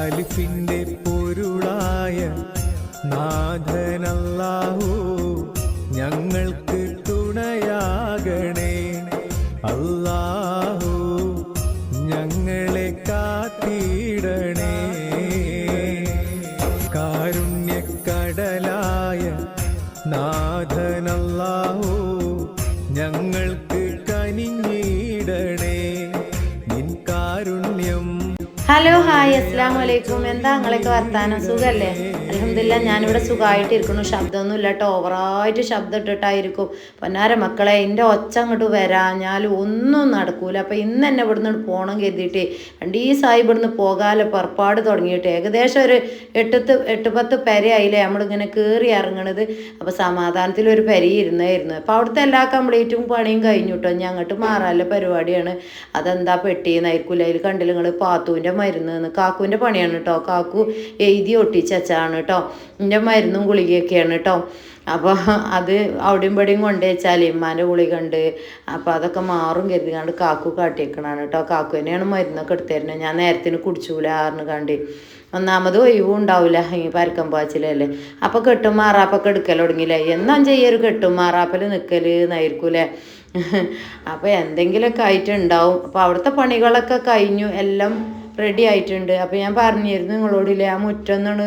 അലിഫിന്റെ പൊരുളായ നാഥനല്ലാഹു. Hi അസ്സാം വലൈക്കും എന്താ നിങ്ങളൊക്കെ വർത്താനം? സുഖമല്ലേ അലഹമില്ല ഞാനിവിടെ സുഖമായിട്ടിരിക്കുന്നു ശബ്ദമൊന്നും ഇല്ല കേട്ടോ. ഓവറായിട്ട് ശബ്ദം ഇട്ടിട്ടായിരിക്കും പൊന്നാര മക്കളെ എന്റെ ഒച്ച അങ്ങോട്ട് വരാഞ്ഞാൽ ഒന്നും നടക്കൂല. അപ്പം ഇന്ന് തന്നെ ഇവിടുന്ന് പോകണം കരുതിയിട്ട്. രണ്ട് ദിവസമായി ഇവിടുന്ന് പോകാതെ പുറപ്പാട് തുടങ്ങിയിട്ട്. ഏകദേശം ഒരു എട്ടത്ത് എട്ട് പത്ത് പെരയായില്ലേ നമ്മളിങ്ങനെ കയറി ഇറങ്ങണത്. അപ്പോൾ സമാധാനത്തിൽ ഒരു പെരി ഇരുന്നായിരുന്നു. അപ്പോൾ അവിടുത്തെ എല്ലാ കംപ്ലീറ്റും പണിയും കഴിഞ്ഞു കേട്ടോ. ഞാൻ അങ്ങോട്ട് മാറാനുള്ള പരിപാടിയാണ്. അതെന്താ പെട്ടിയെന്നായിരിക്കൂല അതിൽ കണ്ടില്ല നിങ്ങൾ പാത്തുവിന്റെ മരുന്ന് കാക്കുവിന്റെ പണിയാണ് കേട്ടോ കാക്കു എഴുതി ഒട്ടിച്ചാണ് കേട്ടോ എന്റെ മരുന്നും ഗുളികയൊക്കെയാണ് കേട്ടോ അപ്പോൾ അത് അവിടെയും ഇവിടെയും കൊണ്ടു വെച്ചാൽ ഇമ്മാന്റെ ഗുളിക ഉണ്ട്. അപ്പോൾ അതൊക്കെ മാറും കരുതിക്കാണ്ട് കാക്കു കാട്ടിയേക്കണാണ് കേട്ടോ കാക്കു തന്നെയാണ് മരുന്നൊക്കെ എടുത്തിരുന്നത് ഞാൻ നേരത്തിന് കുടിച്ചൂല ആറിന് കണ്ട്. ഒന്നാമത് ഒഴിവും ഉണ്ടാവില്ല. ഈ പരക്കം പാച്ചിലല്ലേ അപ്പോൾ കെട്ടും മാറാപ്പൊക്കെ എടുക്കൽ തുടങ്ങിയില്ലേ. എന്നാ ചെയ്യൊരു കെട്ടും മാറാപ്പൽ നിൽക്കൽ എന്നായിരിക്കൂലേ അപ്പോൾ എന്തെങ്കിലുമൊക്കെ ആയിട്ടുണ്ടാവും അപ്പോൾ അവിടുത്തെ പണികളൊക്കെ കഴിഞ്ഞു. എല്ലാം റെഡി ആയിട്ടുണ്ട്. അപ്പോൾ ഞാൻ പറഞ്ഞിരുന്നു നിങ്ങളോടില്ലേ ആ മുറ്റൊന്നാണ്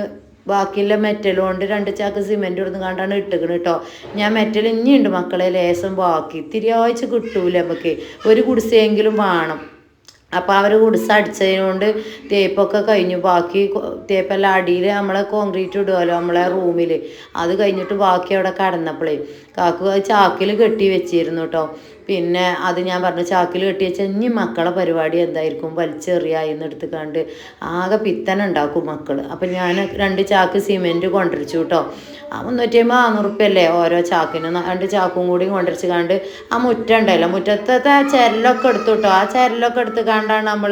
ബാക്കിയുള്ള മെറ്റൽ കൊണ്ട് രണ്ട് ചാക്ക് സിമെന്റ് കൊടുത്ത് കണ്ടാണ് ഇട്ടുക്കണ് കേട്ടോ ഞാൻ മെറ്റൽ ഇനിയുണ്ട് മക്കളെ ലേസം ബാക്കി. ഇത്തിരി ആഴ്ച കിട്ടൂല നമുക്ക് ഒരു കുടിസെങ്കിലും വേണം. അപ്പോൾ അവർ കുടിസ് അടിച്ചതുകൊണ്ട് തേപ്പൊക്കെ കഴിഞ്ഞു. ബാക്കി തേപ്പെല്ലാം അടിയിൽ നമ്മളെ കോൺക്രീറ്റ് ഇടുമല്ലോ നമ്മളെ റൂമിൽ അത് കഴിഞ്ഞിട്ട് ബാക്കി അവിടെ കടന്നപ്പോഴേ കാക്കു ചാക്കിൽ കെട്ടി വെച്ചിരുന്നു കേട്ടോ പിന്നെ അത് ഞാൻ പറഞ്ഞു ചാക്കിൽ കെട്ടി വെച്ചാൽ ഇനി മക്കളെ പരിപാടി എന്തായിരിക്കും? വലിച്ചെറിയ എന്നെടുത്ത് കണ്ട് ആകെ പിത്തന ഉണ്ടാക്കും മക്കൾ അപ്പം ഞാൻ രണ്ട് ചാക്ക് സിമെന്റ് കൊണ്ടിരിച്ചു കേട്ടോ ആ മുന്നൂറ്റി അമ്പത് നാനൂറുപ്യല്ലേ ഓരോ ചാക്കിന് രണ്ട് ചാക്കും കൂടി കൊണ്ടുവച്ച് കണ്ട് ആ മുറ്റം ഉണ്ടല്ലോ മുറ്റത്തെ ആ ചരലൊക്കെ എടുത്തു കേട്ടോ ആ ചരലൊക്കെ എടുത്ത് കണ്ടാണ് നമ്മൾ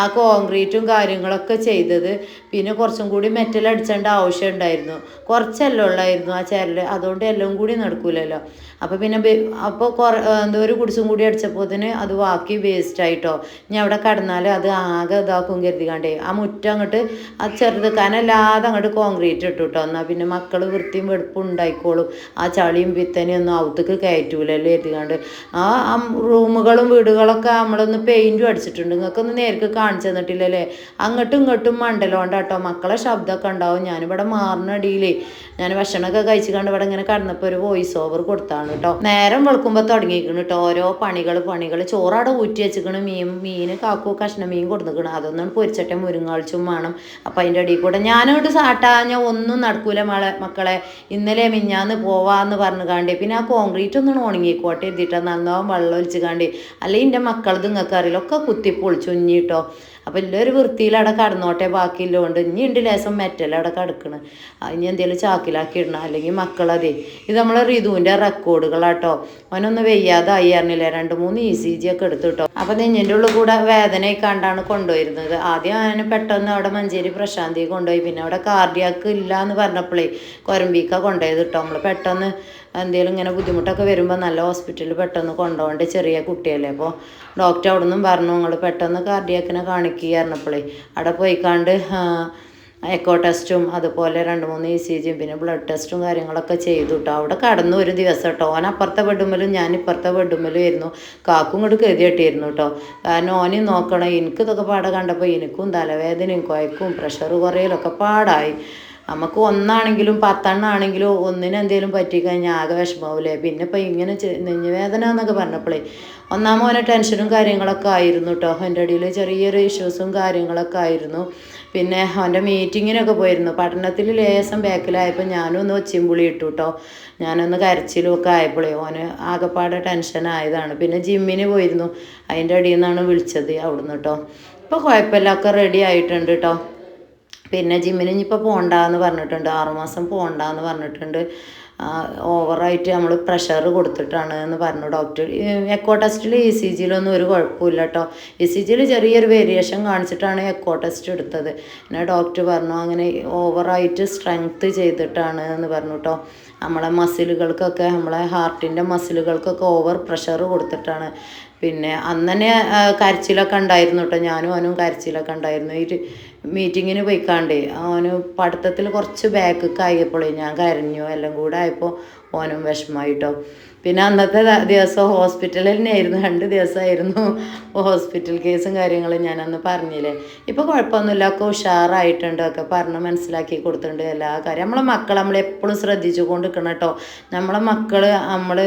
ആ കോൺക്രീറ്റും കാര്യങ്ങളൊക്കെ ചെയ്തത്. പിന്നെ കുറച്ചും കൂടി മെറ്റൽ അടിച്ചേണ്ട ആവശ്യം ഉണ്ടായിരുന്നു കുറച്ചെല്ലാം ഉള്ളായിരുന്നു ആ ചരൽ അതുകൊണ്ട് എല്ലാം കൂടി നടക്കൂലല്ലോ. അപ്പോൾ പിന്നെ അപ്പോൾ കുറ എന്തോ ഒരു കുടിസും കൂടി അടിച്ചപ്പോത്തിന് അത് ബാക്കി വേസ്റ്റ് ആയിട്ടോ. ഞാൻ അവിടെ കടന്നാൽ അത് ആകെ ഇതാക്കും കരുതിക്കാണ്ടേ. ആ മുറ്റം അങ്ങോട്ട് ആ ചെറുത് കനല്ലാതെ അങ്ങോട്ട് കോൺക്രീറ്റ് ഇട്ടു കേട്ടോ എന്നാൽ പിന്നെ മക്കൾ വൃത്തിയും വെടുപ്പും ഉണ്ടായിക്കോളും. ആ ചളിയും പിത്തനെയും ഒന്നും ഔത്തേക്ക് കയറ്റൂലല്ലേ എത്തിക്കാണ്ട് ആ ആ റൂമുകളും വീടുകളൊക്കെ നമ്മളൊന്ന് പെയിന്റും അടിച്ചിട്ടുണ്ട്. നിങ്ങൾക്കൊന്ന് നേരിട്ട് കാണിച്ചു തന്നിട്ടില്ലല്ലേ അങ്ങോട്ടും ഇങ്ങോട്ടും മണ്ടലോണ്ടാട്ടോ. മക്കളെ ശബ്ദമൊക്കെ ഉണ്ടാവും. ഞാനിവിടെ മാറിനടിയിലേ ഞാൻ ഭക്ഷണമൊക്കെ കഴിച്ചു കണ്ട് ഇവിടെ ഇങ്ങനെ കടന്നപ്പോൾ ഒരു വോയിസ് ഓവർ കൊടുത്താണ് കേട്ടോ നേരം വെളുക്കുമ്പോൾ തുടങ്ങിയിരിക്കുന്നു കേട്ടോ ഓരോ പണികൾ പണികൾ ചോറാടെ ഊറ്റി വെച്ചിക്കണ്. മീൻ മീൻ കാക്കു കഷ്ണം മീൻ കൊടുത്തിക്കണം അതൊന്നും പൊരിച്ചട്ടെ മുരുങ്ങാഴ്ചയും വേണം. അപ്പം അതിന്റെ അടിയിൽ കൂടെ സാട്ടാ. ഞാൻ ഒന്നും നടക്കൂല മകളെ മക്കളെ. ഇന്നലെ മിഞ്ഞാന്ന് പോവാന്ന് പറഞ്ഞു കാണ്ടി പിന്നെ ആ കോൺക്രീറ്റ് ഒന്നും ഉണങ്ങിക്കോട്ടെ എഴുതിയിട്ട് നന്നാവും വെള്ളം ഒലിച്ച് കാണ്ടി അല്ലെങ്കിൽ എന്റെ മക്കളത് നിങ്ങൾക്ക് അറിയില്ല. ഒക്കെ കുത്തിപ്പൊളിച്ചു ഉഞ്ഞിട്ടോ. അപ്പോൾ എല്ലാവരും വൃത്തിയിൽ അവിടെ കടന്നോട്ടെ ബാക്കിയില്ലോണ്ട് ഇനി ഉണ്ട് ലേസം മെറ്റൽ അവിടെ കിടക്കണ്. ഇനി എന്തെങ്കിലും ചാക്കിലാക്കി ഇടണം അല്ലെങ്കിൽ മക്കളതേ ഇത് നമ്മളെ റിതുവിന്റെ റെക്കോർഡുകളാട്ടോ അവനൊന്നും വെയ്യാതായി അറിഞ്ഞില്ല? രണ്ട് മൂന്ന് ഇ സി ജി ഒക്കെ എടുത്തു കേട്ടോ അപ്പോൾ നെഞ്ഞിന്റെ ഉള്ളിൽ കൂടെ വേദനയൊക്കെ കണ്ടാണ് കൊണ്ടുവരുന്നത്. ആദ്യം അവന് പെട്ടെന്ന് അവിടെ മഞ്ചേരി പ്രശാന്തി കൊണ്ടുപോയി. പിന്നെ അവിടെ കാർഡിയാക്ക് ഇല്ല എന്ന് പറഞ്ഞപ്പോഴേ കൊരമ്പീക്ക കൊണ്ടുപോയത് കേട്ടോ നമ്മൾ പെട്ടെന്ന് എന്തെങ്കിലും ഇങ്ങനെ ബുദ്ധിമുട്ടൊക്കെ വരുമ്പോൾ നല്ല ഹോസ്പിറ്റലിൽ പെട്ടെന്ന് കൊണ്ടുപോകേണ്ട ചെറിയ കുട്ടിയല്ലേ. അപ്പോൾ ഡോക്ടർ അവിടെ നിന്നും പറഞ്ഞു നിങ്ങൾ പെട്ടെന്ന് കാർഡിയാക്കിനെ കാണിക്കുക പറഞ്ഞപ്പോഴേ അവിടെ പോയിക്കാണ്ട് എക്കോ ടെസ്റ്റും അതുപോലെ രണ്ട് മൂന്ന് ഇ സി ജിയും പിന്നെ ബ്ലഡ് ടെസ്റ്റും കാര്യങ്ങളൊക്കെ ചെയ്തു കേട്ടോ അവിടെ കടന്നു ഒരു ദിവസം കേട്ടോ ഓൻ അപ്പുറത്തെ ബെഡുമ്മലും ഞാൻ ഇപ്പുറത്തെ ബെഡുമ്മലും ആയിരുന്നു. കാക്കും ഇങ്ങോട്ട് കരുതി കെട്ടിയിരുന്നു കേട്ടോ കാരണം ഓനെയും നോക്കണം എനിക്ക് ഇതൊക്കെ പാടെ കണ്ടപ്പോൾ എനിക്കും തലവേദനയും കുഴക്കും പ്രഷർ കുറയലൊക്കെ പാടായി. നമുക്ക് ഒന്നാണെങ്കിലും പത്തെണ്ണാണെങ്കിലും ഒന്നിന് എന്തെങ്കിലും പറ്റിക്കഴിഞ്ഞാൽ ആകെ വിഷമാവില്ലേ പിന്നെ ഇപ്പം ഇങ്ങനെ ചെ- നെഞ്ഞുവേദന എന്നൊക്കെ പറഞ്ഞപ്പോഴേ ഒന്നാമോനെ ടെൻഷനും കാര്യങ്ങളൊക്കെ ആയിരുന്നു കേട്ടോ എന്റെ ഇടയിൽ ചെറിയൊരു ഇഷ്യൂസും കാര്യങ്ങളൊക്കെ ആയിരുന്നു. പിന്നെ അവന്റെ മീറ്റിങ്ങിനൊക്കെ പോയിരുന്നു. പഠനത്തിൽ ലേശം ബാക്കിലായപ്പോൾ ഞാനും ഒന്ന് ഒച്ചയും പുളി ഇട്ടു കേട്ടോ ഞാനൊന്ന് കരച്ചിലും ഒക്കെ ആയപ്പോഴേ ഓന് ആകെപ്പാടെ ടെൻഷനായതാണ് പിന്നെ ജിമ്മിന് പോയിരുന്നു. അതിന്റെ അടിയിൽ നിന്നാണ് വിളിച്ചത് അവിടുന്ന് കേട്ടോ ഇപ്പോൾ കുഴപ്പമില്ല. ഒക്കെ റെഡി ആയിട്ടുണ്ട് കേട്ടോ പിന്നെ ജിമ്മിന് ഇനിയിപ്പോൾ പോകണ്ടെന്ന് പറഞ്ഞിട്ടുണ്ട്. ആറുമാസം പോകണ്ടെന്ന് പറഞ്ഞിട്ടുണ്ട്. ഓവറായിട്ട് നമ്മൾ പ്രഷർ കൊടുത്തിട്ടാണ് എന്ന് പറഞ്ഞു. ഡോക്ടർ എക്കോ ടെസ്റ്റിൽ ഇ സി ജിയിലൊന്നും ഒരു കുഴപ്പമില്ല കേട്ടോ ഇ സി ജിയിൽ ചെറിയൊരു വേരിയേഷൻ കാണിച്ചിട്ടാണ് എക്കോ ടെസ്റ്റ് എടുത്തത്. പിന്നെ ഡോക്ടർ പറഞ്ഞു അങ്ങനെ ഓവറായിട്ട് സ്ട്രെങ്ത് ചെയ്തിട്ടാണ് എന്ന് പറഞ്ഞു കേട്ടോ നമ്മളെ മസിലുകൾക്കൊക്കെ നമ്മളെ ഹാർട്ടിന്റെ മസിലുകൾക്കൊക്കെ ഓവർ പ്രഷർ കൊടുത്തിട്ടാണ്. പിന്നെ അന്ന് കരച്ചിലൊക്കെ ഉണ്ടായിരുന്നു കേട്ടോ ഞാനും അവനും കരച്ചിലൊക്കെ ഉണ്ടായിരുന്നു. ഈ മീറ്റിങ്ങിന് പോയിക്കാണ്ട് അവന് പഠിത്തത്തിൽ കുറച്ച് ബാക്കൊക്കെ ആയപ്പോഴേ ഞാൻ കരഞ്ഞു. എല്ലാം കൂടെ ആയപ്പോൾ ഓനും വിഷമമായിട്ടോ പിന്നെ അന്നത്തെ ദിവസം ഹോസ്പിറ്റലിൽ തന്നെയായിരുന്നു. രണ്ട് ദിവസമായിരുന്നു ഹോസ്പിറ്റൽ കേസും കാര്യങ്ങളും ഞാൻ അന്ന് പറഞ്ഞില്ലേ. ഇപ്പോൾ കുഴപ്പമൊന്നുമില്ല. ഒക്കെ ഉഷാറായിട്ടുണ്ട്. ഒക്കെ പറഞ്ഞ് മനസ്സിലാക്കി കൊടുത്തിട്ടുണ്ട് എല്ലാ കാര്യം. നമ്മളെ മക്കൾ നമ്മളെപ്പോഴും ശ്രദ്ധിച്ചു കൊണ്ടിരിക്കണം കേട്ടോ. നമ്മളെ മക്കൾ നമ്മൾ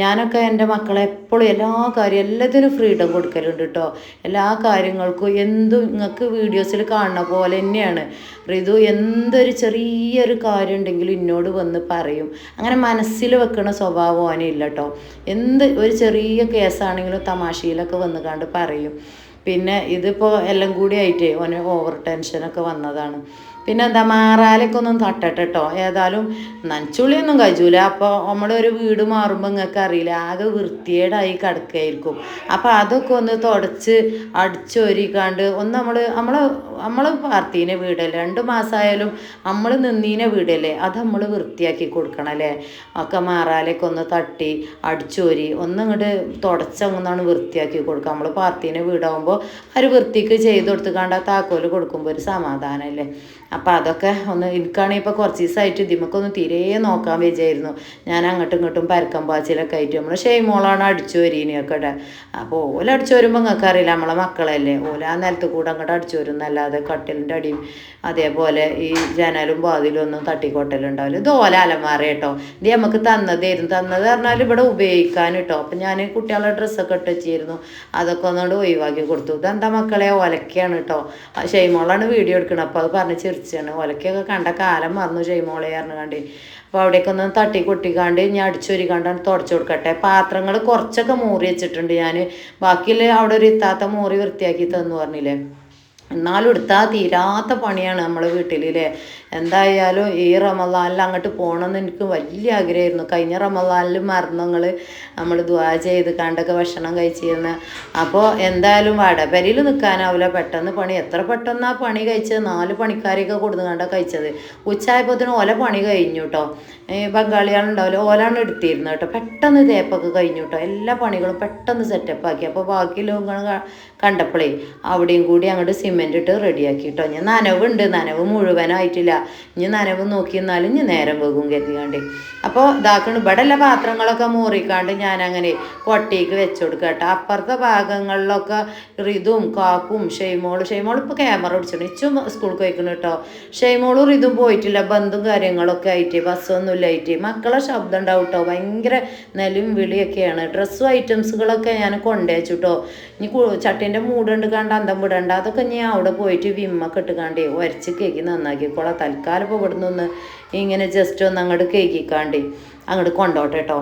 ഞാനൊക്കെ എന്റെ മക്കളെ എപ്പോഴും എല്ലാ കാര്യം എല്ലാത്തിനും ഫ്രീഡം കൊടുക്കലുണ്ട് കേട്ടോ. എല്ലാ കാര്യങ്ങൾക്കും എന്തും നിങ്ങൾക്ക് വീഡിയോസിൽ കാണുന്ന പോലെ തന്നെയാണ്. ഋതു എന്തൊരു ചെറിയൊരു കാര്യം ഉണ്ടെങ്കിലും എന്നോട് വന്ന് പറയും. അങ്ങനെ മനസ്സിൽ വെക്കണ സ്വഭാവം അവനില്ല കേട്ടോ എന്ത് ഒരു ചെറിയ കേസാണെങ്കിലും തമാശയിലൊക്കെ വന്ന് കണ്ട് പറയും. പിന്നെ ഇതിപ്പോൾ എല്ലാം കൂടി ആയിട്ടേ ഓന് ഓവർ ടെൻഷനൊക്കെ വന്നതാണ്. പിന്നെ എന്താ മാറാലൊക്കെ ഒന്നും തട്ടട്ടെ കേട്ടോ ഏതായാലും നനച്ചുള്ളിയൊന്നും കഴിച്ചൂല. അപ്പോൾ നമ്മുടെ ഒരു വീട് മാറുമ്പോൾ നിങ്ങൾക്ക് അറിയില്ല. ആകെ വൃത്തിയേടായി കിടക്കായിരിക്കും. അപ്പോൾ അതൊക്കെ ഒന്ന് തുടച്ച് അടിച്ചൊരിക്കാണ്ട് ഒന്ന് നമ്മൾ നമ്മൾ നമ്മൾ പാർത്തീനെ വീടല്ലേ? രണ്ട് മാസമായാലും നമ്മൾ നിന്നീനെ വീടല്ലേ? അത് നമ്മൾ വൃത്തിയാക്കി കൊടുക്കണം അല്ലേ ഒക്കെ മാറാലൊക്കെ ഒന്ന് തട്ടി അടിച്ചൊരി ഒന്നിങ്ങോട്ട് തുടച്ചങ്ങൊന്നാണ് വൃത്തിയാക്കി കൊടുക്കുക. നമ്മൾ പാർത്തീനെ വീടാകുമ്പോൾ ഒരു വൃത്തിക്ക് ചെയ്ത് കൊടുത്ത് ആ താക്കോൽ കൊടുക്കുമ്പോൾ ഒരു സമാധാനമല്ലേ അപ്പം അതൊക്കെ ഒന്ന് എനിക്കാണെങ്കിൽ ഇപ്പോൾ കുറച്ച് ദിവസമായിട്ട് ഇതിമൊക്കെ തീരെ നോക്കാൻ വിചായിരുന്നു ഞാൻ അങ്ങോട്ടും ഇങ്ങോട്ടും പരക്കം പാച്ചിലൊക്കെ ആയിട്ട് നമ്മൾ ഷെയ്മോളാണ് അടിച്ചു വരീനെയൊക്കെ അപ്പോൾ ഓല അടിച്ചു വരുമ്പോൾ നിങ്ങൾക്ക് അറിയില്ല നമ്മളെ മക്കളല്ലേ? ഓല ആ നിലത്ത് കൂടെ അങ്ങോട്ട് അടിച്ചു എന്നല്ലാതെ കട്ടിലിന്റെ അടിയും അതേപോലെ ഈ ജനലും വാതിലും ഒന്നും തട്ടിക്കൊട്ടലുണ്ടാവില്ല ഇത് ഓല അലമാറ കേട്ടോ ഇത് നമുക്ക് തന്നതായിരുന്നു തന്നത് പറഞ്ഞാൽ ഇവിടെ ഉപയോഗിക്കാൻ കേട്ടോ അപ്പം ഞാൻ കുട്ടികളുടെ ഡ്രസ്സൊക്കെ ഇട്ട് വെച്ചിരുന്നു. അതൊക്കെ ഒന്നുകൊണ്ട് ഒഴിവാക്കി കൊടുത്തു. ഇതെന്താ മക്കളെ? ഓലക്കെയാണ് കേട്ടോ ഷെയ്മോളാണ് വീഡിയോ എടുക്കുന്നത് അപ്പോൾ അത് പറഞ്ഞ് ചിരിച്ചാണ് ഒലക്കൊക്കെ കണ്ട കാലം മറന്നു ഷെയ്മോളെ പറഞ്ഞു കണ്ടി. അപ്പോൾ അവിടേക്ക് ഒന്ന് തട്ടി കൊട്ടിക്കാണ്ട് ഞാൻ അടിച്ചൊരിക്കാണ്ടാണ് തുടച്ചു കൊടുക്കട്ടെ. പാത്രങ്ങൾ കുറച്ചൊക്കെ മൂറി വെച്ചിട്ടുണ്ട് ഞാൻ ബാക്കിയുള്ള അവിടെ ഒരു ഇത്താത്ത മൂറി വൃത്തിയാക്കി തന്നു പറഞ്ഞില്ലേ. എന്നാലും എടുത്താൽ തീരാത്ത പണിയാണ് നമ്മളെ വീട്ടിലില്ലേ എന്തായാലും ഈ റമദാനിൽ അങ്ങോട്ട് പോകണമെന്ന് എനിക്ക് വലിയ ആഗ്രഹമായിരുന്നു. കഴിഞ്ഞ റമദാനിൽ മറന്നങ്ങൾ നമ്മൾ ദ്വാ ചെയ്ത് കണ്ടൊക്കെ ഭക്ഷണം കഴിച്ചിരുന്ന. അപ്പോൾ എന്തായാലും വടപരിയിൽ നിൽക്കാനാവില്ല. പെട്ടെന്ന് പണി. എത്ര പെട്ടെന്ന് ആ പണി കഴിച്ചത്? നാല് പണിക്കാരെയൊക്കെ കൊടുത്തു കണ്ട കഴിച്ചത്. ഉച്ചയായപ്പോഴത്തേനും ഓല പണി കഴിഞ്ഞു കേട്ടോ ഈ ബംഗാളികളുണ്ടാവില്ല ഓലാണ് എടുത്തിരുന്നത് കേട്ടോ പെട്ടെന്ന് തേപ്പൊക്കെ കഴിഞ്ഞു കേട്ടോ എല്ലാ പണികളും പെട്ടെന്ന് സെറ്റപ്പ് ആക്കി ബാക്കി ലോകങ്ങൾ കണ്ടപ്പോഴേ അവിടെയും കൂടി അങ്ങോട്ട് സിമെന്റ് ഇട്ട് റെഡിയാക്കി കേട്ടോ ഞാൻ നനവുണ്ട്. നനവ് മുഴുവനായിട്ടില്ല. ഇനി നനവ് നോക്കി എന്നാലും ഇനി നേരം വെകും കരുതിയാണ്ട് അപ്പോൾ ഇതാക്കണ് എല്ലാ പാത്രങ്ങളൊക്കെ മൂറിക്കാണ്ട് ഞാൻ അങ്ങനെ കൊട്ടയ്ക്ക് വെച്ച് കൊടുക്കുക കേട്ടോ. അപ്പുറത്തെ ഭാഗങ്ങളിലൊക്കെ റിതും കാക്കും ഷെയ്മോൾ ഷെയ്മോൾ ഇപ്പോൾ ക്യാമറ പിടിച്ചിട്ടുണ്ട് ഇച്ചും സ്കൂളിൽ പോയിക്കണം കേട്ടോ. ഷെയ്മോളും റിതും പോയിട്ടില്ല ബന്ധും കാര്യങ്ങളൊക്കെ ആയിട്ട് ബസ്സൊന്നും ഇല്ലായിട്ട് മക്കളെ ശബ്ദം ഉണ്ടാവും കേട്ടോ ഭയങ്കര നെലും വിളിയൊക്കെയാണ്. ഡ്രസ്സും ഐറ്റംസുകളൊക്കെ ഞാൻ കൊണ്ടുവച്ചു കേട്ടോ. ഇനി ചട്ടീന്റെ മൂടുണ്ട് കണ്ട് അന്തം വിടണ്ട അതൊക്കെ ഞാൻ അവിടെ പോയിട്ട് വിമ്മൊക്കെ ഇട്ട് കണ്ടേ ഒരച്ച് കേക്ക് നന്നാക്കിക്കോളാം. തൽക്കാലം ഇപ്പോൾ ഒന്ന് ഇങ്ങനെ ജസ്റ്റ് ഒന്ന് അങ്ങോട്ട് കേക്കിക്കാണ്ട് അങ്ങോട്ട് കൊണ്ടോട്ടെ കേട്ടോ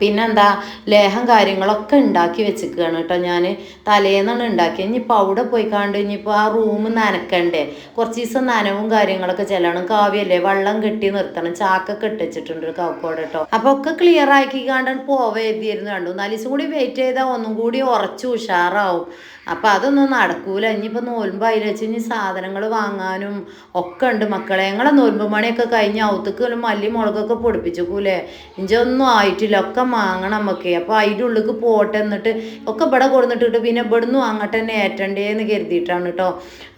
പിന്നെന്താ ലേഹം കാര്യങ്ങളൊക്കെ ഉണ്ടാക്കി വെച്ചിരിക്കുകയാണ് കേട്ടോ ഞാൻ തലേന്നാണ് ഉണ്ടാക്കിയത് ഇനിയിപ്പോൾ അവിടെ പോയി കണ്ട് ഇനിയിപ്പോൾ ആ റൂം നനക്കണ്ടേ. കുറച്ച് ദിവസം നനവും കാര്യങ്ങളൊക്കെ ചെല്ലണം. കാവ്യല്ലേ വെള്ളം കെട്ടി നിർത്തണം. ചാക്കൊക്കെ ഇട്ടിച്ചിട്ടുണ്ട് ഒരു കവക്കോട് കേട്ടോ അപ്പോൾ ഒക്കെ ക്ലിയർ ആക്കി കണ്ടാണ് പോവ എഴുതിയിരുന്നു കണ്ടു നാല് ദിവസം കൂടി വെയിറ്റ് ചെയ്താൽ ഒന്നും കൂടി ഉറച്ച് ഉഷാറാവും. അപ്പം അതൊന്നും നടക്കൂല. ഇനിയിപ്പോൾ അതിൽ വെച്ച് ഇനി സാധനങ്ങൾ വാങ്ങാനും ഒക്കെ ഉണ്ട് മക്കളെ. ഞങ്ങളെ നോൽമ്പ് മണിയൊക്കെ കഴിഞ്ഞ് ഔത്തക്ക് മല്ലി മുളകൊക്കെ പൊടിപ്പിച്ചേക്കൂലേ? ഇഞ്ചൊന്നും ആയിട്ടില്ല. ഒക്കെ വാങ്ങണം നമുക്ക് അപ്പോൾ അതിന്റെ ഉള്ളിലേക്ക് പോട്ടെ എന്നിട്ട് ഒക്കെ ഇവിടെ കൊടുന്നിട്ടിട്ട് പിന്നെ ഇവിടുന്ന് വാങ്ങട്ടെ തന്നെ ഏറ്റണ്ടേന്ന് കരുതിയിട്ടാണ് കേട്ടോ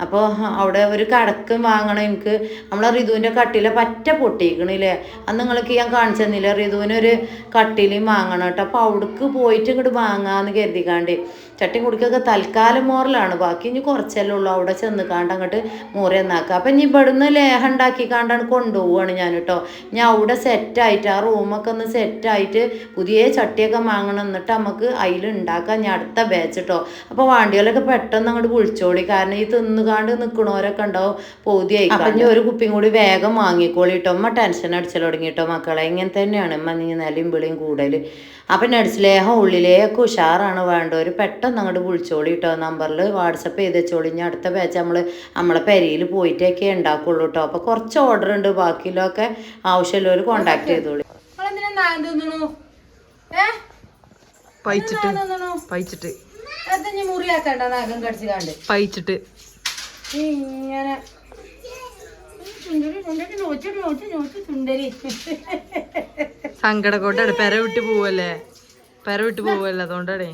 അപ്പോൾ അവിടെ ഒരു കടക്കും വാങ്ങണം എനിക്ക്. നമ്മളെ റിതുവിന്റെ കട്ടില പറ്റ പൊട്ടിക്കണില്ലേ? അന്ന് നിങ്ങൾക്ക് ഞാൻ കാണിച്ചു തന്നില്ല റിതുവിനൊരു കട്ടിലും വാങ്ങണം കേട്ടോ അപ്പോൾ അവിടേക്ക് പോയിട്ട് ഇങ്ങോട്ട് വാങ്ങാമെന്ന് കരുതിക്കാണ്ട്. ചട്ടി കുടിക്കൊക്കെ തൽക്കാലം മോറലാണ്. ബാക്കി ഇനി കുറച്ചല്ലേ ഉള്ളൂ. അവിടെ ചെന്ന് കാണ്ട് അങ്ങോട്ട് മോറി എന്നാക്കുക അപ്പം ഇനി ഇവിടുന്ന് ലേഹം ഉണ്ടാക്കി കാണ്ടാണ് കൊണ്ടുപോവാണ് ഞാൻ കേട്ടോ ഞാൻ അവിടെ സെറ്റായിട്ട് ആ റൂമൊക്കെ ഒന്ന് സെറ്റായിട്ട് പുതിയ ചട്ടിയൊക്കെ വാങ്ങണം. എന്നിട്ട് നമുക്ക് അതിൽ ഉണ്ടാക്കാം. ഞാൻ അടുത്ത ബാച്ച് കേട്ടോ അപ്പോൾ വാണ്ടികളൊക്കെ പെട്ടെന്ന് അങ്ങോട്ട് വിളിച്ചോളി. കാരണം ഈ തിന്നുകാണ്ട് നിൽക്കണവരൊക്കെ ഉണ്ടാവും. പൊതിയായി അപ്പം ഇനി ഒരു കുപ്പിയും കൂടി വേഗം വാങ്ങിക്കോളി കേട്ടോ അമ്മ ടെൻഷൻ അടിച്ചു തുടങ്ങി കേട്ടോ മക്കളെ. ഇങ്ങനെ തന്നെയാണ് അമ്മ നീ നിലയും വിളിയും കൂടുതൽ അപ്പം നടിച്ചിലേഹം ഉള്ളിലേക്ക് ഉഷാറാണ് വേണ്ടവർ പെട്ടെന്ന് അങ്ങോട്ട് വിളിച്ചോളി കേട്ടോ നമ്പറിൽ വാട്സപ്പ് ചെയ്ത് വെച്ചോളി. ഇനി അടുത്ത ബാച്ച് നമ്മൾ നമ്മളെ പെരയിൽ പോയിട്ടൊക്കെ ഉണ്ടാക്കുള്ളൂ കേട്ടോ അപ്പോൾ കുറച്ച് ഓർഡർ ഉണ്ട് ബാക്കിയിലൊക്കെ ആവശ്യമുള്ളവർ കോണ്ടാക്ട് ചെയ്തോളി. ഇങ്ങനെ. പൈച്ചിട്ട് കടിച്ചു കാണ്ട് പെര വിട്ട് പോവല്ലേ? പെര വിട്ട് പോവല്ലേ? അതുകൊണ്ടാണേ.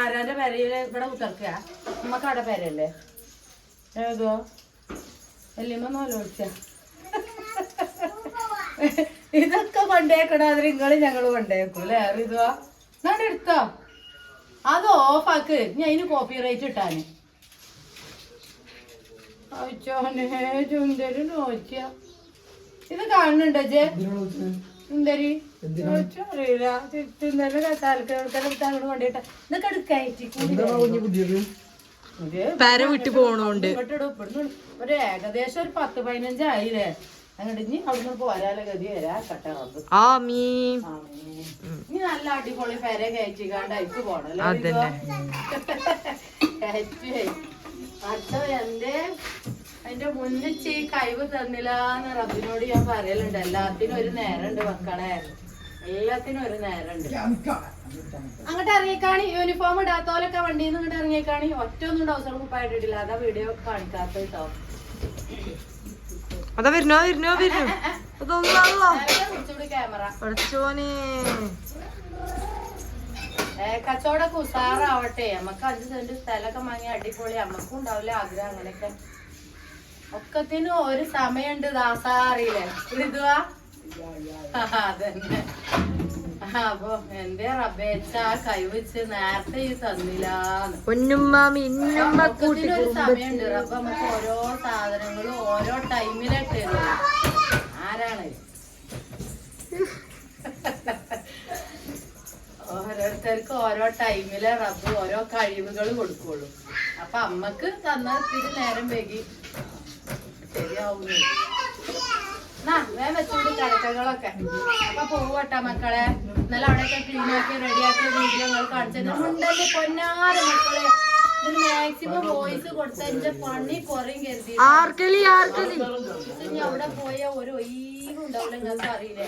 ആരാന്റെ പെരയിൽ ഇവിടെ കുത്തർക്ക നമ്മക്ക് അവിടെ പെരല്ലേ ഏതോ? വല്യമ്മ നോലോച്ച ഇതൊക്കെ കൊണ്ടേക്കണ അത് നിങ്ങൾ ഞങ്ങൾ കൊണ്ടേക്കും അല്ലേ ഞാൻ എടുത്തോ? അത് ഓഫാക്ക് ഞാൻ അതിന് കോപ്പി റേറ്റ് ഇട്ടാന്. ചുന്തരി ഇത് കാണുന്നുണ്ടോ ജെ സുന്ദരി അറിയില്ല തിന്നൽ തലക്കെടുക്കാൻ അങ്ങോട്ട് കൊണ്ടിട്ട് ഇതൊക്കെ എടുക്കായിട്ട് പെര വിട്ട് പോണോണ്ട്. ഒരു ഏകദേശം ഒരു പത്ത് പതിനഞ്ചായില്ലേ അങ്ങോട്ട് ഇനി അവിടുന്ന് പോരാലെ ഗതി വരാ. കട്ട റബ്ബ്. ആമീൻ. ഇനി നല്ല അടിപൊളി പെര കയറ്റിക്കാണ്ട് അയച്ചു പോണല്ലേ അടുത്ത എന്തേ അതിന്റെ മുന്നിച്ച് ഈ കഴിവ് തന്നില്ലാന്ന് റബിനോട് ഞാൻ പറയലുണ്ട്. എല്ലാത്തിനും ഒരു നേരമുണ്ട് മക്കളെ എല്ലാത്തിനും ഒരു നേരമുണ്ട് അങ്ങോട്ട് ഇറങ്ങിക്കാണി യൂണിഫോം ഇടാത്തോലൊക്കെ വണ്ടിയിൽ നിന്ന് ഇങ്ങോട്ട് ഇറങ്ങിക്കാണി ഒറ്റ ഒന്നും ഡൗസർ കുപ്പായിട്ടിട്ടില്ല. അതാ വീഡിയോ കാണിക്കാത്ത കേട്ടോ അതാ വരുന്നോ വരുന്നോ വരുന്നു? ക്യാമറ. പഠിച്ചോനെ. കച്ചവടമൊക്കെ ഉസാറാവട്ടെ നമുക്ക് അഞ്ച് സെന്റ് സ്ഥലമൊക്കെ വാങ്ങി അടിപൊളി. നമുക്കും ഉണ്ടാവില്ല ആഗ്രഹം അങ്ങനെയൊക്കെ. ഒക്കത്തിനും ഒരു സമയമുണ്ട് ദാസാറിയില്ലേ ഇതുവാ അതന്നെ. ആ, അപ്പൊ എന്റെ റബേച്ച കൈവച്ച് നേരത്തെ ഈ തന്നില്ലാന്ന്. സമയമുണ്ട്. റബ്ബ് നമുക്ക് ഓരോ സാധനങ്ങളും ഓരോ ആരാണ്? ഓരോരുത്തർക്ക് ഓരോ ടൈമിൽ റബ്ബ് ഓരോ കഴിവുകൾ കൊടുക്കുള്ളൂ. അപ്പൊ അമ്മയ്ക്ക് തന്ന ഇത്തിരി നേരം വൈകി ശരിയാവുന്നു. എന്നാ വേഗം വെച്ചോണ്ട് കിടക്കകളൊക്കെ അപ്പൊ പോവട്ടെ മക്കളെ. ഇന്നലെ അവിടെയൊക്കെ ക്ലീൻ ആക്കി റെഡിയാക്കിയ വീഡിയോ നിങ്ങൾ കാണിച്ചത്. മുണ്ടല്ലേ പൊന്നാറ് മക്കളെ. മാക്സിമം വോയിസ് കൊടുത്ത എന്റെ പണി കുറയും കരുതി അവിടെ പോയ ഒരു ഒയ്യുണ്ടാവില്ല നിങ്ങൾക്ക് അറിയില്ലേ?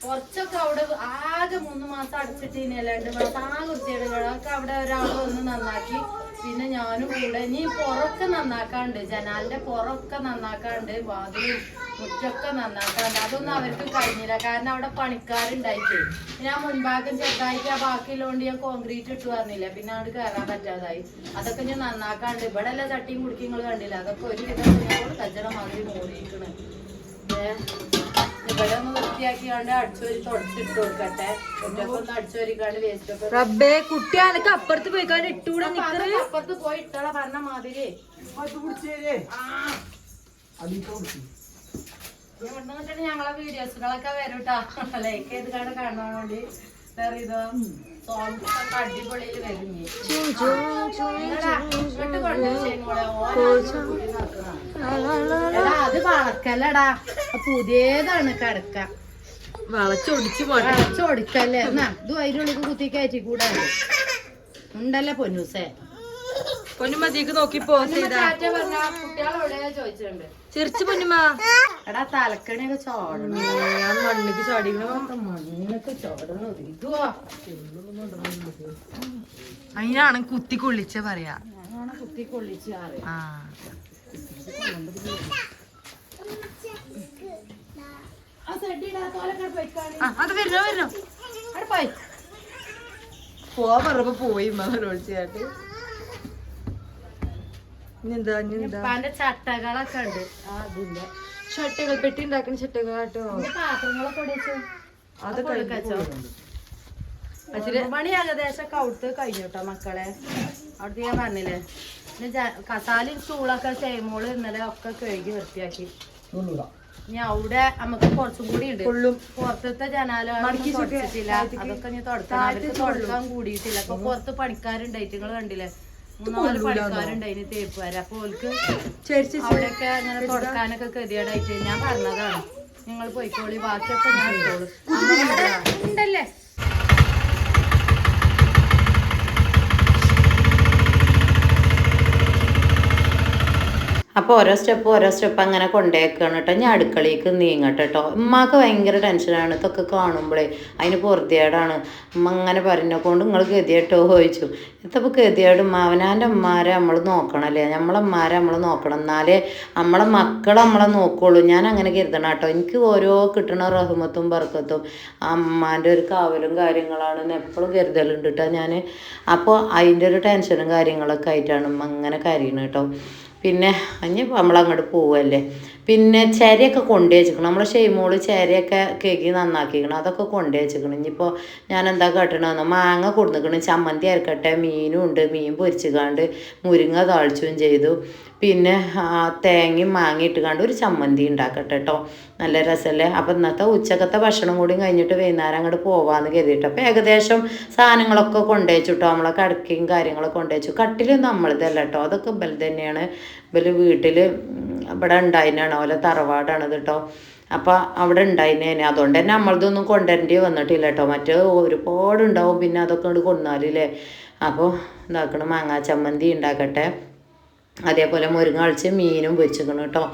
കുറച്ചൊക്കെ അവിടെ ആകെ മൂന്ന് മാസം അടച്ചിട്ട് രണ്ട് മാസം ആകെ വൃത്തിയേടുകളൊക്കെ അവിടെ ഒരാൾ വന്ന് നന്നാക്കി. പിന്നെ ഞാനും കൂടെ ഇനി പുറമൊക്കെ നന്നാക്കാണ്ട് ജനാലിന്റെ പുറമൊക്കെ നന്നാക്കാണ്ട് വാതിലും മുറ്റൊക്കെ നന്നാക്കാണ്ട്. അതൊന്നും അവർക്ക് കഴിഞ്ഞില്ല. കാരണം അവിടെ പണിക്കാരുണ്ടായിട്ട്. ആ മുൻഭാഗം ചെറുതായിട്ട് ആ ബാക്കിയുള്ളതുകൊണ്ട് ഞാൻ കോൺക്രീറ്റ് ഇട്ട് പറഞ്ഞില്ല പിന്നെ അവിടെ കയറാൻ പറ്റാതായി. അതൊക്കെ ഞാൻ നന്നാക്കാണ്ട്. ഇവിടെ എല്ലാം തട്ടിയും കുടിക്കും കണ്ടില്ല? അതൊക്കെ ഒരു വിധം കച്ചടം മാതിരി മൂടിയിരിക്കണ് ഏ, ഇവിടെ ഒന്ന് വൃത്തിയാക്കിയാണ്ട് അടിച്ചോരി തുടച്ചിട്ട് കൊടുക്കട്ടെ. അടിച്ചോരിക്കാണ്ട് വേസ്റ്റ് ഒക്കെ റബ്ബേ കുട്ടി അനക്ക് അപ്പുറത്ത് പോയിക്കാൻ അതൊക്കെ അപ്പുറത്ത് പോയി ഇട്ടാ പറഞ്ഞ മാതിരി. ആ. ഇവിടുന്ന് കിട്ടിട്ട് ഞങ്ങളെ വീഡിയോസുകളൊക്കെ വരൂട്ടാ. ലൈക്ക് ചെയ്ത് കാണാൻ കാണാൻ വേണ്ടി. വേറെ ഇതോ. സോങ്സ് അടിപൊളിയിൽ വരും അത് വളക്കല്ലടാ പുതിയതാണ് കടക്ക. വളച്ചൊടിച്ച് വളച്ചൊടിക്കല്ലേ? ചോടിക്കല്ലേ എന്നാ ഇത് അതിനുള്ളിൽ കുത്തി കയറ്റി കൂടാ. ഉണ്ടല്ലേ പൊന്നൂസേ? പൊന്നുമ്മത്തേക്ക് നോക്കി പോസ് ചെയ്താ. ചിരിച്ചു പൊന്നുമ എടാ തലക്കണിയൊക്കെ ചോടണം. ഞാൻ മണ്ണിക്ക് ചോടിക്കണം ചോടണം. ഇതുവാ. അതിനാണ് കുത്തി കൊള്ളിച്ച പറയാ. കുത്തി കൊള്ളിച്ച് ആ. അത് വരണോ വരണോ. അവിടെ പോയി. പോവാ പറഞ്ഞപ്പോ പോയി ഇനിന്താ ഇനിന്താ ഉപ്പാന്റെ ചട്ടകളൊക്കെ ഉണ്ട്. ആ അതിന്റെ. ചട്ടകൾ പെട്ടി ഉണ്ടാക്കുന്ന ചട്ടകൾ കേട്ടോ പാത്രങ്ങളൊക്കെ അതൊക്കെ വെച്ചോ മണി ഏകദേശം അവിടുത്തെ കഴിഞ്ഞു കേട്ടോ മക്കളെ. അവിടുത്തെ ഞാൻ പറഞ്ഞില്ലേ പിന്നെ കസാലയും സ്റ്റൂളൊക്കെ ചെയ്യുമ്പോൾ ഇന്നലെ ഒക്കെ കഴുകി വൃത്തിയാക്കി. ഇനി അവിടെ നമുക്ക് കുറച്ചും കൂടി ഉണ്ട്. പുറത്തത്തെ ജനാലകളൊന്നും തുടച്ചിട്ടില്ല. അതൊക്കെ ഇനി തുടക്കാൻ കൂടിയിട്ടില്ല. അപ്പൊ പുറത്ത് പണിക്കാരുണ്ടായിട്ട് നിങ്ങൾ കണ്ടില്ലേ? മൂന്നാൽ പണിക്കാരുണ്ടായിന് തേപ്പുകാര്. അപ്പൊ ഓൽക്ക് ചേച്ചി അവിടെയൊക്കെ അങ്ങനെ തുടക്കാനൊക്കെ ഗതികേടായിട്ട് ഞാൻ പറഞ്ഞതാണ്. നിങ്ങൾ പോയിക്കോളി ബാക്കിയൊക്കെ ഞാൻ ഉണ്ടല്ലേ? അപ്പോൾ ഓരോ സ്റ്റെപ്പ് ഓരോ സ്റ്റെപ്പ് അങ്ങനെ കൊണ്ടേക്കാണ് കേട്ടോ. ഞാൻ അടുക്കളയിലേക്ക് നീങ്ങട്ടെ കേട്ടോ. ഉമ്മാക്ക് ഭയങ്കര ടെൻഷനാണ് ഇതൊക്കെ കാണുമ്പോഴേ അതിന് പൊറുതിയേടാണ്. ഉമ്മ അങ്ങനെ പറഞ്ഞ കൊണ്ട് നിങ്ങൾ ഗതിയേട്ടോ ചോദിച്ചു. ഇതപ്പോൾ ഉമ്മ അവനാന്റെ ഉമ്മാരെ നമ്മൾ നോക്കണമല്ലേ നമ്മളെ ഉമ്മാരെ നമ്മൾ നോക്കണം. എന്നാലേ നമ്മളെ മക്കൾ നമ്മളെ നോക്കുള്ളൂ. ഞാൻ അങ്ങനെ കരുതണം കേട്ടോ. എനിക്ക് ഓരോ കിട്ടണ റഹ്മത്തും ബർക്കത്തും അമ്മാന്റെ ഒരു കാവലും കാര്യങ്ങളാണ് എപ്പോഴും കരുതലുണ്ട് കേട്ടോ ഞാൻ അപ്പോൾ അതിന്റെ ഒരു ടെൻഷനും കാര്യങ്ങളൊക്കെ ആയിട്ടാണ് ഉമ്മ അങ്ങനെ കരയണം കേട്ടോ. പിന്നെ ഇനിയിപ്പോൾ നമ്മളങ്ങോട്ട് പോവല്ലേ? പിന്നെ ചിരയൊക്കെ കൊണ്ടു വെച്ചിരിക്കണം. നമ്മൾ ഷെയ്മോൾ ചിരയൊക്കെ കേക്ക് നന്നാക്കിക്കണം അതൊക്കെ കൊണ്ടു വെച്ചിരിക്കണം. ഇനിയിപ്പോൾ ഞാൻ എന്താ കാട്ടണമെന്ന് മാങ്ങ കൊടുന്നിക്കണം ചമ്മന്തി അരക്കട്ടെ. മീനും ഉണ്ട്. മീൻ പൊരിച്ചുകാണ്ട് മുരിങ്ങ തളിച്ചും ചെയ്തു. പിന്നെ തേങ്ങയും മാങ്ങ ഇട്ടുകാണ്ട് ഒരു ചമ്മന്തി ഉണ്ടാക്കട്ടെ കേട്ടോ നല്ല രസമല്ലേ അപ്പം ഇന്നത്തെ ഉച്ചക്കത്തെ ഭക്ഷണം കൂടി കഴിഞ്ഞിട്ട് വൈകുന്നേരം അങ്ങോട്ട് പോവാന്ന് കരുതിയിട്ട് അപ്പോൾ ഏകദേശം സാധനങ്ങളൊക്കെ കൊണ്ടുവച്ചു കേട്ടോ നമ്മളെ കടക്കയും കാര്യങ്ങളൊക്കെ കൊണ്ടുവച്ചു കട്ടിലും നമ്മളിതല്ല കേട്ടോ അതൊക്കെ ബൽ തന്നെയാണ് ഇവൽ വീട്ടിൽ ഇവിടെ ഉണ്ടായിനാണ്. ഓലെ തറവാടാണ് കേട്ടോ അപ്പോൾ അവിടെ ഉണ്ടായിനേനെ. അതുകൊണ്ട് തന്നെ നമ്മളതൊന്നും കൊണ്ടുവരേണ്ടി വന്നിട്ടില്ല കേട്ടോ മറ്റേ ഒരുപാട് ഉണ്ടാവും. പിന്നെ അതൊക്കെ കൊണ്ട് കൊണ്ടുവന്നാലേ അപ്പോൾ ഇതാക്കണം മാങ്ങാ ചമ്മന്തി ഉണ്ടാക്കട്ടെ. അതേപോലെ മുരിങ്ങ അളിച്ച് മീനും പൊരിച്ചിക്കണം കേട്ടോ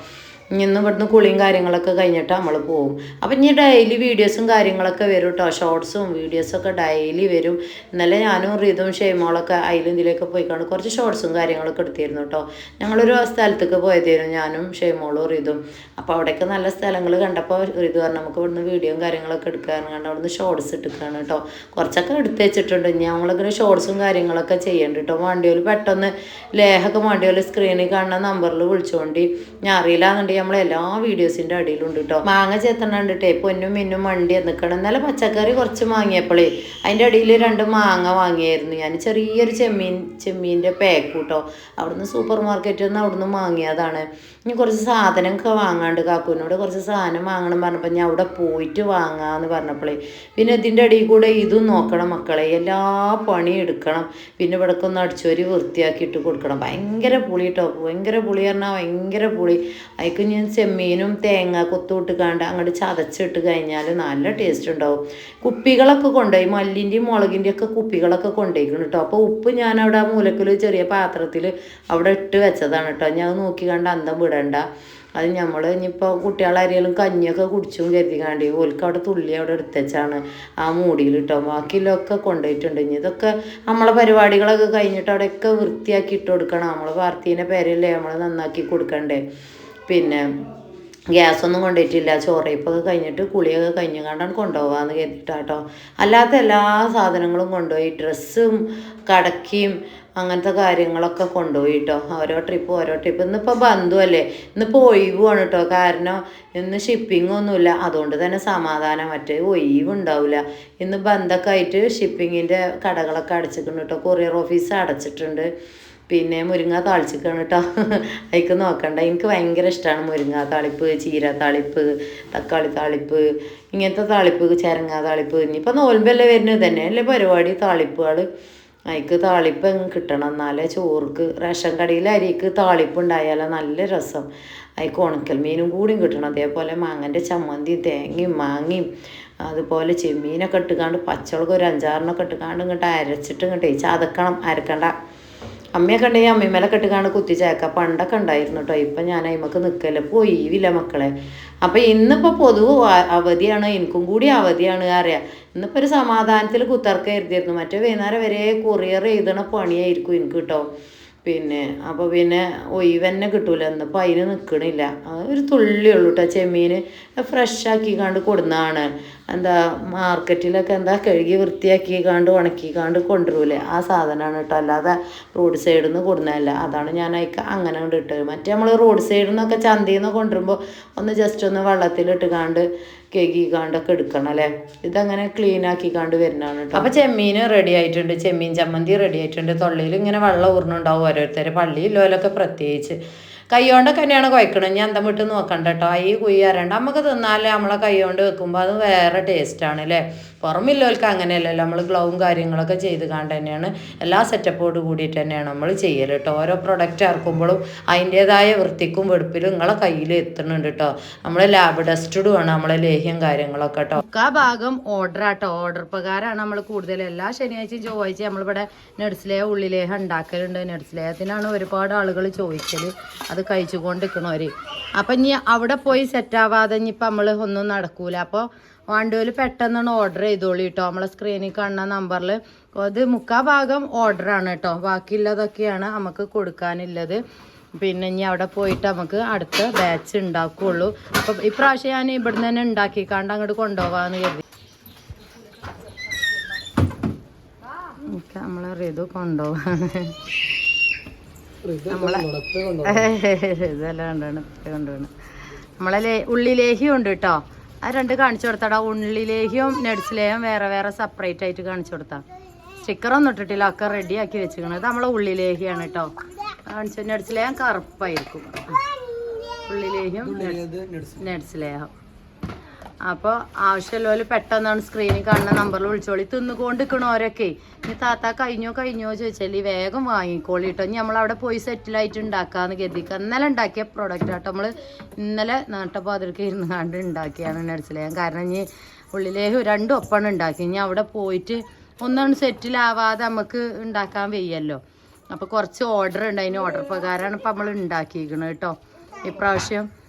ഇന്ന് ഇവിടുന്ന് കുളിയും കാര്യങ്ങളൊക്കെ കഴിഞ്ഞിട്ട് നമ്മൾ പോവും. അപ്പം ഇനി ഡെയിലി വീഡിയോസും കാര്യങ്ങളൊക്കെ വരും കേട്ടോ ഷോർട്സും വീഡിയോസൊക്കെ ഡെയിലി വരും. ഇന്നലെ ഞാനും റീതും ഷെയ്മോളൊക്കെ അതിലും ഇതിലൊക്കെ പോയിക്കാണ്ട് കുറച്ച് ഷോർട്സും കാര്യങ്ങളൊക്കെ എടുത്തിരുന്നു കേട്ടോ ഞങ്ങളൊരു സ്ഥലത്തേക്ക് പോയതായിരുന്നു ഞാനും ഷെയ്മോളും റീതും. അപ്പോൾ അവിടെയൊക്കെ നല്ല സ്ഥലങ്ങൾ കണ്ടപ്പോൾ റീതു പറഞ്ഞു നമുക്ക് ഇവിടുന്ന് വീഡിയോയും കാര്യങ്ങളൊക്കെ എടുക്കാറുണ്ട് കണ്ട് അവിടുന്ന് ഷോർട്സ് എടുക്കുകയാണ് കേട്ടോ കുറച്ചൊക്കെ എടുത്ത് വെച്ചിട്ടുണ്ട്. ഇനി ഞങ്ങളിങ്ങനെ ഷോർട്സും കാര്യങ്ങളൊക്കെ ചെയ്യണ്ട കേട്ടോ വണ്ടിയോൽ പെട്ടെന്ന് ലേഹൊക്കെ വണ്ടിയോൽ സ്ക്രീനിൽ കാണുന്ന നമ്പറിൽ വിളിച്ചുകൊണ്ട് ഞാൻ അറിയില്ലാന്നുണ്ടെങ്കിൽ നമ്മളെ എല്ലാ വീഡിയോസിന്റെ അടിയിലുണ്ട് കേട്ടോ മാങ്ങ ചെത്തണുണ്ടിട്ടേ പൊന്നും മിന്നും മണ്ടി നിൽക്കണം ഇന്നലെ പച്ചക്കറി കുറച്ച് വാങ്ങിയപ്പോഴേ അതിന്റെ അടിയിൽ രണ്ട് മാങ്ങ വാങ്ങിയായിരുന്നു. ഞാൻ ചെറിയൊരു ചെമ്മീൻ ചെമ്മീന്റെ പാക്ക് കേട്ടോ അവിടുന്ന് സൂപ്പർ മാർക്കറ്റിൽ നിന്ന് അവിടുന്ന് വാങ്ങിയതാണ്. ഇനി കുറച്ച് സാധനമൊക്കെ വാങ്ങാണ്ട് കാക്കുവിനോട് കുറച്ച് സാധനം വാങ്ങണം പറഞ്ഞപ്പോൾ ഞാൻ അവിടെ പോയിട്ട് വാങ്ങാന്ന് പറഞ്ഞപ്പോഴേ പിന്നെ ഇതിന്റെ അടിയിൽ കൂടെ ഇതും നോക്കണം മക്കളെ. എല്ലാ പണിയും എടുക്കണം. പിന്നെ ഇവിടേക്ക് ഒന്ന് അടിച്ചൊരു വൃത്തിയാക്കി കൊടുക്കണം. ഭയങ്കര പുളി കേട്ടോ ഭയങ്കര പുളി പറഞ്ഞാൽ ഭയങ്കര പുളി. അതിക്ക് ഞാൻ ചെമ്മീനും തേങ്ങ കൊത്തുവിട്ട് കാണ്ട് അങ്ങോട്ട് ചതച്ചിട്ട് കഴിഞ്ഞാൽ നല്ല ടേസ്റ്റ് ഉണ്ടാവും. കുപ്പികളൊക്കെ കൊണ്ടുപോയി മല്ലിന്റെയും മുളകിന്റെയും ഒക്കെ കുപ്പികളൊക്കെ കൊണ്ടുപോയിക്കണം കേട്ടോ അപ്പോൾ ഉപ്പ് ഞാൻ അവിടെ ആ മൂലക്കിൽ ചെറിയ പാത്രത്തിൽ അവിടെ ഇട്ട് വെച്ചതാണ് കേട്ടോ ഞാൻ നോക്കി കണ്ട് അന്തം വിടണ്ട. അത് നമ്മൾ ഇനിയിപ്പോൾ കുട്ടികളാരെങ്കിലും കഞ്ഞിയൊക്കെ കുടിച്ചും കരുതിക്കാണ്ട് ഓൽക്ക് അവിടെ തുള്ളി അവിടെ എടുത്തച്ചാണ് ആ മൂടിയിൽ കിട്ടും ബാക്കിയിലൊക്കെ കൊണ്ടുപോയിട്ടുണ്ട്. ഇനി ഇതൊക്കെ നമ്മളെ പരിപാടികളൊക്കെ കഴിഞ്ഞിട്ട് അവിടെയൊക്കെ വൃത്തിയാക്കി ഇട്ട് കൊടുക്കണം. നമ്മൾ പാർത്തീന്റെ പേരല്ലേ നമ്മൾ നന്നാക്കി കൊടുക്കണ്ടേ? പിന്നെ ഗ്യാസൊന്നും കൊണ്ടിട്ടില്ല. ചോറയിപ്പൊക്കെ കഴിഞ്ഞിട്ട് കുളിയൊക്കെ കഴിഞ്ഞ് കണ്ടാണ് കൊണ്ടുപോകാമെന്ന് കരുതിയിട്ടാട്ടോ അല്ലാത്ത എല്ലാ സാധനങ്ങളും കൊണ്ടുപോയി. ഡ്രസ്സും കടക്കയും അങ്ങനത്തെ കാര്യങ്ങളൊക്കെ കൊണ്ടുപോയി കേട്ടോ ഓരോ ട്രിപ്പ് ഓരോ ട്രിപ്പ്. ഇന്നിപ്പോൾ ബന്ധുവല്ലേ ഇന്നിപ്പോൾ ഒഴിവാണ് കേട്ടോ കാരണം ഇന്ന് ഷിപ്പിംഗ് ഒന്നുമില്ല. അതുകൊണ്ട് തന്നെ സമാധാനം. മറ്റേ ഒഴിവുണ്ടാവില്ല ഇന്ന് ബന്ധമൊക്കെ ആയിട്ട് ഷിപ്പിങ്ങിന്റെ കടകളൊക്കെ അടച്ചിട്ടുണ്ട് കേട്ടോ കൊറിയർ ഓഫീസ് അടച്ചിട്ടുണ്ട്. പിന്നെ മുരിങ്ങ താളിച്ചിക്കാണ് കേട്ടോ അതിക്ക് നോക്കണ്ട. എനിക്ക് ഭയങ്കര ഇഷ്ടമാണ് മുരിങ്ങ താളിപ്പ് ചീര താളിപ്പ് തക്കാളി താളിപ്പ് ഇങ്ങനത്തെ താളിപ്പ് ചേരങ്ങ താളിപ്പ്. ഇനിയിപ്പോൾ നോൽമ്പല്ലേ വരുന്നത്. തന്നെ അല്ലേ പരിപാടി. താളിപ്പുകൾ അതിക്ക് താളിപ്പ് കിട്ടണം. എന്നാലേ ചോർക്ക് റേഷൻ കടയിൽ അരിക്ക് താളിപ്പ് ഉണ്ടായാലേ നല്ല രസം. അതിക്ക് ഉണക്കൽ മീനും കൂടിയും കിട്ടണം. അതേപോലെ മാങ്ങന്റെ ചമ്മന്തി തേങ്ങയും മാങ്ങയും അതുപോലെ ചെമ്മീനൊക്കെ ഇട്ടുകാണ്ട് പച്ചമുളക് ഒരു അഞ്ചാറിനൊക്കെ ഇട്ടുകാണ്ട് ഇങ്ങോട്ട് അരച്ചിട്ട് ഇങ്ങോട്ട് ചതക്കണം അരക്കണ്ട. അമ്മയൊക്കെ ഉണ്ടെങ്കിൽ അമ്മീമേലൊക്കെ കെട്ടുകാണ് കുത്തി ചേക്ക പണ്ടൊക്കെ ഉണ്ടായിരുന്നു കേട്ടോ ഇപ്പം ഞാൻ അയിമക്ക് നിൽക്കല്ല പോയില്ല മക്കളെ. അപ്പം ഇന്നിപ്പോൾ പൊതുവ് അവധിയാണ്. എനിക്കും കൂടി അവധിയാണ് അറിയാം. ഇന്നിപ്പോൾ ഒരു സമാധാനത്തിൽ കുത്തർക്ക എഴുതിയിരുന്നു മറ്റേ വൈകുന്നേരം വരെ കൊറിയർ എഴുതണ പണിയായിരിക്കും എനിക്ക് കേട്ടോ പിന്നെ അപ്പോൾ പിന്നെ ഒഴിവന്നെ കിട്ടൂല. ഇന്നിപ്പോൾ അതിന് നിൽക്കണില്ല ഒരു തുള്ളി ഉള്ളൂ കേട്ടോ ചെമ്മീൻ ഫ്രഷ് ആക്കി കണ്ട് കൊടുന്നതാണ് എന്താ മാർക്കറ്റിലൊക്കെ എന്താ കഴുകി വൃത്തിയാക്കി കണ്ട് ഉണക്കി കണ്ട് കൊണ്ടുവരൂലേ. ആ സാധനമാണ് കേട്ടോ അല്ലാതെ റോഡ് സൈഡിൽ നിന്ന് കൊടുന്നതല്ല. അതാണ് ഞാൻ അയക്ക അങ്ങനെ കൊണ്ട് ഇട്ടത് മറ്റേ നമ്മൾ റോഡ് സൈഡിൽ നിന്നൊക്കെ ചന്തയിൽ നിന്ന് കൊണ്ടുവരുമ്പോൾ ഒന്ന് ജസ്റ്റ് ഒന്ന് വെള്ളത്തിലിട്ട് കാണ്ട് കേക്കി കാണ്ടൊക്കെ എടുക്കണം അല്ലേ ഇതങ്ങനെ ക്ലീൻ ആക്കി കാണ്ട് വരുന്നതാണ് കേട്ടോ അപ്പോൾ ചെമ്മീൻ റെഡി ആയിട്ടുണ്ട്. ചെമ്മീൻ ചമ്മന്തി റെഡി ആയിട്ടുണ്ട്. തൊള്ളിയിൽ ഇങ്ങനെ വെള്ളം ഊർന്നുണ്ടാവും ഓരോരുത്തരെ. പള്ളിയില്ലോലൊക്കെ പ്രത്യേകിച്ച്. കൈകൊണ്ടൊക്കെ തന്നെയാണ് കുഴക്കണം ഞാൻ എന്താ വിട്ട് നോക്കണ്ട കേട്ടോ ഈ കുയ്യാറണ്ട. നമുക്ക് തിന്നാലേ നമ്മളെ കൈകൊണ്ട് വെക്കുമ്പോൾ അത് വേറെ ടേസ്റ്റാണ് അല്ലേ പുറമില്ലവർക്ക് അങ്ങനെയല്ലല്ലോ. നമ്മൾ ഗ്ലൗവും കാര്യങ്ങളൊക്കെ ചെയ്ത് കാണ്ട് തന്നെയാണ് എല്ലാ സെറ്റപ്പോട് കൂടിയിട്ട് തന്നെയാണ് നമ്മൾ ചെയ്യൽ കേട്ടോ ഓരോ പ്രൊഡക്റ്റ് ഇറക്കുമ്പോഴും അതിന്റേതായ വൃത്തിക്കും വെടുപ്പിലും നിങ്ങളെ കയ്യിൽ എത്തുന്നുണ്ട് കേട്ടോ നമ്മൾ ലാബ് ടെസ്റ്റഡും ആണ് നമ്മളെ ലേഹ്യം കാര്യങ്ങളൊക്കെ കേട്ടോ ആ ഭാഗം ഓർഡർ ആട്ടോ. ഓർഡർ പ്രകാരമാണ് നമ്മൾ കൂടുതൽ എല്ലാ ശനിയാഴ്ചയും ചൊവ്വാഴ്ചയും നമ്മളിവിടെ നെഡ്സ്ലേഹ ഉള്ളിലേഹ ഉണ്ടാക്കലുണ്ട് നെഡ്സ്ലേഹത്തിനാണ് ഒരുപാട് ആളുകൾ ചോദിച്ചത് അത് കഴിച്ചുകൊണ്ടിരിക്കണവർ അപ്പം ഇനി അവിടെ പോയി സെറ്റ് ആവാതെ ഇനിയിപ്പോൾ നമ്മൾ ഒന്നും നടക്കൂല. അപ്പോൾ വണ്ടൂര് പെട്ടെന്നാണ് ഓർഡർ ചെയ്തോളി കേട്ടോ നമ്മളെ സ്ക്രീനിൽ കാണുന്ന നമ്പറിൽ അത് മുക്കാ ഭാഗം ഓർഡറാണ് കേട്ടോ ബാക്കിയുള്ളതൊക്കെയാണ് നമുക്ക് കൊടുക്കാനുള്ളത്. പിന്നെ ഇനി അവിടെ പോയിട്ട് നമുക്ക് അടുത്ത ബാച്ച് ഉണ്ടാക്കുകയുള്ളൂ അപ്പം ഇപ്രാവശ്യം ഞാൻ ഇവിടുന്ന് തന്നെ ഉണ്ടാക്കിക്കാണ്ട് അങ്ങോട്ട് കൊണ്ടുപോകാമെന്ന് കരുതി. നമ്മളെ റിതു കൊണ്ടുപോകാണ് നമ്മളെ കൊണ്ടുപോകണം നമ്മളെ ഉള്ളിലേഹി ഉണ്ട് കേട്ടോ ആ രണ്ട് കാണിച്ചു കൊടുത്താടാ. ഉള്ളിലേക്കും നെഡ്സിലേയും വേറെ വേറെ സെപ്പറേറ്റ് ആയിട്ട് കാണിച്ചു കൊടുത്താ. സ്റ്റിക്കറൊന്നും ഇട്ടിട്ടില്ല. ഒക്കെ റെഡി ആക്കി വെച്ചിരിക്കണത് ഇത് നമ്മളെ ഉള്ളിലേക്കാണ് കേട്ടോ കാണിച്ചു നെഡ്സിലേഹം കറുപ്പായിരിക്കും. ഉള്ളിലേക്കും നെഡ്സിലേഹം അപ്പോൾ ആവശ്യമുള്ളവർ പെട്ടെന്നാണ് സ്ക്രീനിൽ കാണുന്ന നമ്പറിൽ വിളിച്ചോളി. തിന്നുകൊണ്ടിരിക്കണോരൊക്കെ ഇനി താത്ത കഴിഞ്ഞോ കഴിഞ്ഞോ? ചോദിച്ചാൽ വേഗം വാങ്ങിക്കോളി കേട്ടോ ഇനി നമ്മളവിടെ പോയി സെറ്റിലായിട്ട് ഉണ്ടാക്കാന്ന് കരുതിക്കുക ഇന്നലെ ഉണ്ടാക്കിയ പ്രോഡക്റ്റ് ആട്ടോ. നമ്മൾ ഇന്നലെ നാട്ടപ്പാതിരക്ക് ഇരുന്ന് കണ്ട് ഉണ്ടാക്കിയാണ് മനസ്സിലായത് കാരണം ഇനി ഉള്ളിലേക്ക് രണ്ടും ഒപ്പാണ് ഉണ്ടാക്കി ഇനി അവിടെ പോയിട്ട് ഒന്നും സെറ്റിലാവാതെ നമുക്ക് ഉണ്ടാക്കാൻ വയ്യല്ലോ. അപ്പോൾ കുറച്ച് ഓർഡർ ഉണ്ട് അതിന് ഓർഡർ പ്രകാരമാണ് ഇപ്പൊ നമ്മൾ ഉണ്ടാക്കിയിരിക്കുന്നത് കേട്ടോ ഇപ്രാവശ്യം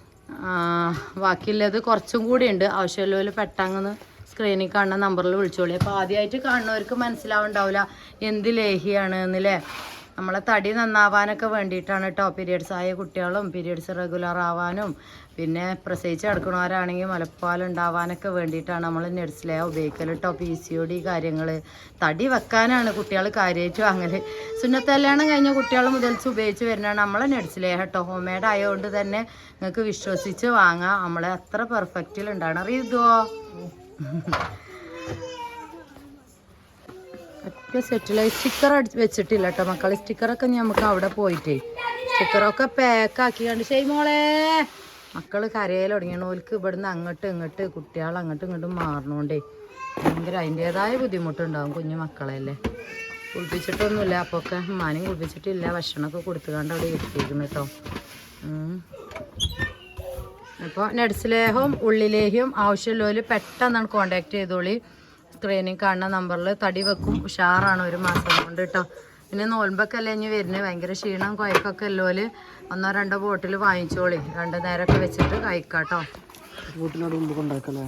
ബാക്കിയുള്ളത് കുറച്ചും കൂടി ഉണ്ട് ആവശ്യമുള്ളവർ പെട്ടെന്ന് സ്ക്രീനിൽ കാണുന്ന നമ്പറിൽ വിളിച്ചോളി. അപ്പോൾ ആദ്യമായിട്ട് കാണുന്നവർക്ക് മനസ്സിലാവുണ്ടാവില്ല എന്ത് ലേഹിയാണ് എന്നല്ലേ നമ്മളെ തടി നന്നാവാനൊക്കെ വേണ്ടിയിട്ടാണ് കേട്ടോ പീരിയഡ്സ് ആയ കുട്ടികളും പീരിയഡ്സ് റെഗുലർ ആവാനും പിന്നെ പ്രസവിച്ച് കിടക്കണവരാണെങ്കിൽ മുലപ്പാൽ ഉണ്ടാവാനൊക്കെ വേണ്ടിയിട്ടാണ് നമ്മൾ നെഡ്സിലേ ഉപയോഗിക്കൽ കേട്ടോ പി സി ഒ ഡി കാര്യങ്ങൾ തടി വെക്കാനാണ് കുട്ടികൾ കാര്യമായിട്ട് വാങ്ങൽ സുന്നത്തല്യാണം കഴിഞ്ഞ കുട്ടികൾ മുതൽച്ച് ഉപയോഗിച്ച് വരുന്നതാണ് നമ്മളെ നെഡ്സിലേ കേട്ടോ ഹോം മെയ്ഡ് ആയതുകൊണ്ട് തന്നെ നിങ്ങൾക്ക് വിശ്വസിച്ച് വാങ്ങാം. നമ്മളെ അത്ര പെർഫെക്റ്റിൽ ഉണ്ടാണ് അറിയുമോ ഒക്കെ സെറ്റിലായി സ്റ്റിക്കർ അടിച്ച് വെച്ചിട്ടില്ല കേട്ടോ മക്കൾ സ്റ്റിക്കറൊക്കെ നമുക്ക് അവിടെ പോയിട്ടേ. സ്റ്റിക്കറൊക്കെ പാക്കാക്കി കണ്ട്. ചെയ്യുമോളെ മോളെ മക്കൾ കരയിൽ തുടങ്ങിയാണ്. ഓൽക്ക് ഇവിടുന്ന് അങ്ങോട്ട് ഇങ്ങോട്ട് കുട്ടികൾ അങ്ങോട്ടും ഇങ്ങോട്ടും മാറണോണ്ടേ ഭയങ്കര അതിന്റെതായ ബുദ്ധിമുട്ടുണ്ടാവും കുഞ്ഞു മക്കളല്ലേ കുളിപ്പിച്ചിട്ടൊന്നുമില്ല. അപ്പോൾ ഒക്കെ ഉമ്മാനും കുളിപ്പിച്ചിട്ടില്ല. ഭക്ഷണമൊക്കെ കൊടുത്തുകൊണ്ട് അവിടെ ഇരുത്തിയിരിക്കുന്നു കേട്ടോ അപ്പൊ നട്സിലേഹവും ആവശ്യമുള്ളവര് ആവശ്യമുള്ളവർ പെട്ടെന്നാണ് കോണ്ടാക്ട് ചെയ്തോളി. സ്ക്രീനിൽ കാണുന്ന നമ്പറിൽ തടി വെക്കും ഉഷാറാണ് ഒരു മാസം കൊണ്ട് കേട്ടോ പിന്നെ നോൽമ്പൊക്കെ അല്ലേ ഇനി വരുന്നത് ഭയങ്കര ക്ഷീണം കുഴക്കൊക്കെ അല്ലോൽ ഒന്നോ രണ്ടോ ബോട്ടിൽ വാങ്ങിച്ചോളി. രണ്ട് നേരമൊക്കെ വെച്ചിട്ട് കഴിക്കാം കേട്ടോ വീട്ടിനോട് മുമ്പ് കൊണ്ടാക്കല്ലേ?